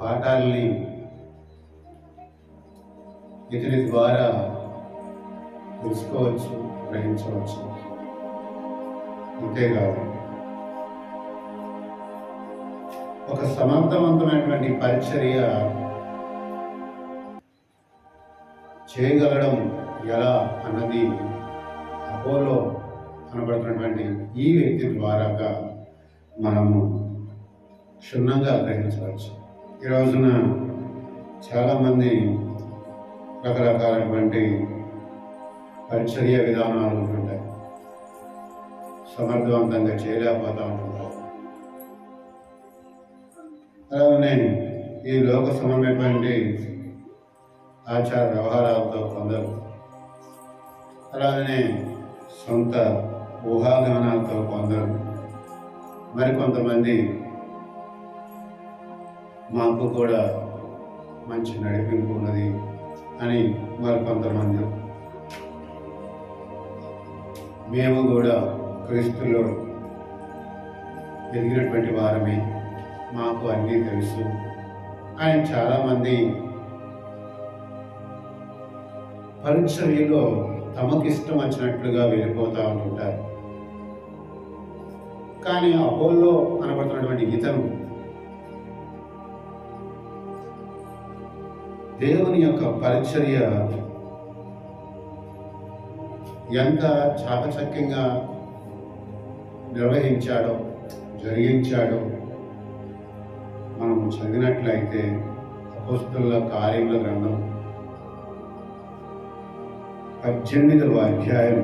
పాఠాలని ఇతని ద్వారా తెలుసుకోవచ్చు గ్రహించవచ్చు. అంతేకాదు ఒక సమర్థవంతమైనటువంటి పరిచర్య చేయగలడం ఎలా అన్నది అపోలో కనబడుతున్నటువంటి ఈ వ్యక్తి ద్వారాగా మనము క్షుణ్ణంగా గ్రహించవచ్చు. ఈ రోజున చాలామంది రకరకాలైనటువంటి పరిచర్య విధానాలు ఉంటుంటాయి. సమర్థవంతంగా చేయలేకపోతూ ఉంటుంటారు. అలాగే ఈ లోక సమమైనటువంటి ఆచార వ్యవహారాలతో కొందరు అలాగనే సొంత ఊహాగానాలతో కొందరు మరికొంతమంది మాకు కూడా మంచి నడిపింపు ఉన్నది అని మరికొంతమంది మేము కూడా క్రీస్తులో ఎదిగినటువంటి వారమే. మాకు అన్నీ తెలుసు ఆయన చాలామంది పరిచర్యలో తమకిష్టం వచ్చినట్లుగా వెళ్ళిపోతూ ఉంటుంటారు కానీ అపోల్లో అనబడుతున్నటువంటి గీతను దేవుని యొక్క పరిచర్య ఎంత చాకచక్యంగా నిర్వహించాడో జరిగించాడో మనం చదివినట్లయితే అపోస్తుల కార్యముల గ్రంథం పద్దెనిమిదవ అధ్యాయం